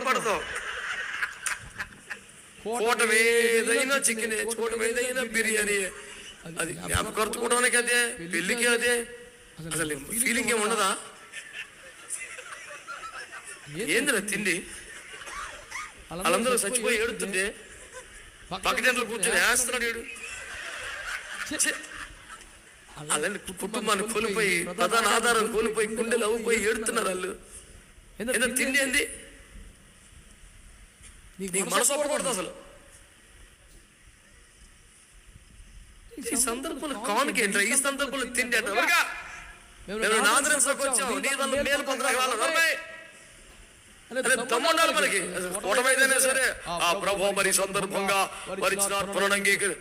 బాధపడతావు కూటమి చికెన్ కూటమి ఏదైనా బిర్యానీ. అది అదే పెళ్ళికి అదే? అసలు ఫీలింగ్ ఏమి ఉండదా ఏందిరా తిండి? వాళ్ళందరూ చచ్చిపోయి ఏడుతుండే ఏడుతుంటే? పక్కజంటలు కూర్చొని వేస్తున్నాడు ఏడు అలాంటి కుటుంబాన్ని కోల్పోయి ప్రధాన ఆధారం కోల్పోయి గుండెలు అవ్వపోయి ఏడుతున్నారు వాళ్ళు. ఏదో తిండి ఏంది? నీకు మనసు ఒప్పకూడదు అసలు. ఈ సందర్భంలో కానుక ఏంట్రా ఈ సందర్భంలో తిండి అంట ఎవరుగా? మేము నాదరించడానికి వచ్చాం నీ దానిలో మేలు పొందడానికి వాళ్ళ నలభై అదే దమ్ముండాలి మనకి. కూటమైతేనే సరే ఆ ప్రభు మరి సందర్భంగా వరిచిన అర్పణను అంగీకరి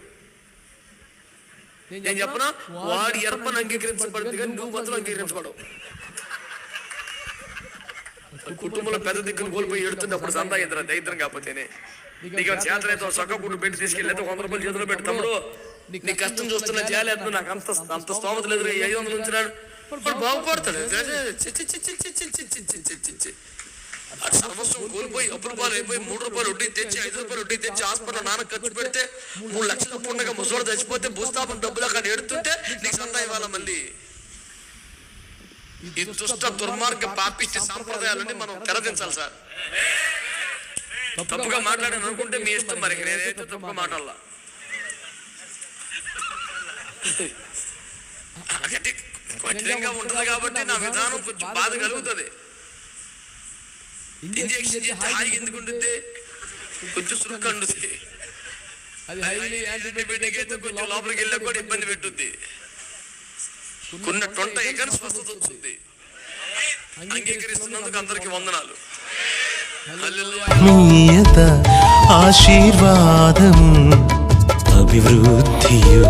నేను చెప్పనా? వాడి అర్పణ అంగీకరించబడింది కానీ నువ్వు మాత్రం అంగీకరించబడవు. కుటుంబంలో పెద్ద దిక్కును కోల్పోయి ఎడుతుంది అప్పుడు సందా ఇద్దరు దైత్రం కాకపోతేనే నీకు చేతనైతే సొక్క గుడ్డు పెట్టి తీసుకెళ్ళి వంద రూపాయలు చేతిలో పెడతాడు తమ్ముడు నీ కష్టం చూస్తున్న చేయలేదు నాకు అంత అంత స్తోమత లేదు ఐదు వందలు ఉంచినాడు బాగుపడతాడు సర్వస్వం కోల్పోయి అప్పు రూపాయలు అయిపోయి మూడు రూపాయలు వడ్డీ తెచ్చి ఐదు రూపాయలు వడ్డీ తెచ్చి హాస్పిటల్ నాన్న ఖర్చు పెడితే మూడు లక్షలు అప్పు ముసోడు చచ్చిపోతే భూస్థాపన డబ్బులు అక్కడ ఎడుతుంటే నీకు సందా ఇవ్వాలి మళ్ళీ ఈ దుష్ట దుర్మార్గ పాపిష్టి సాంప్రదాయాలని మనం తెరదించాలి సార్. తప్పుగా మాట్లాడాను అనుకుంటే మీ ఇష్టం మరి. నేనైతే తప్పుగా మాట్లాడాల. కఠినంగా ఉంటుంది కాబట్టి నా విధానం కొంచెం బాధ కలుగుతుంది. ఇంజెక్షన్ చేస్తే హాయిగా ఎందుకు ఉంటుంది కొంచెం సురుకు అది యాంటీబయాటిక్ అయితే కొంచెం లోపలికి వెళ్ళా కూడా ఇబ్బంది పెట్టుద్ది. ఉన్న ట్వంటీ కానీ స్వస్థత వచ్చింది అంగీకరిస్తున్నందుకు అందరికి వందనాలు. ఆశీర్వాదం అభివృద్ధియు.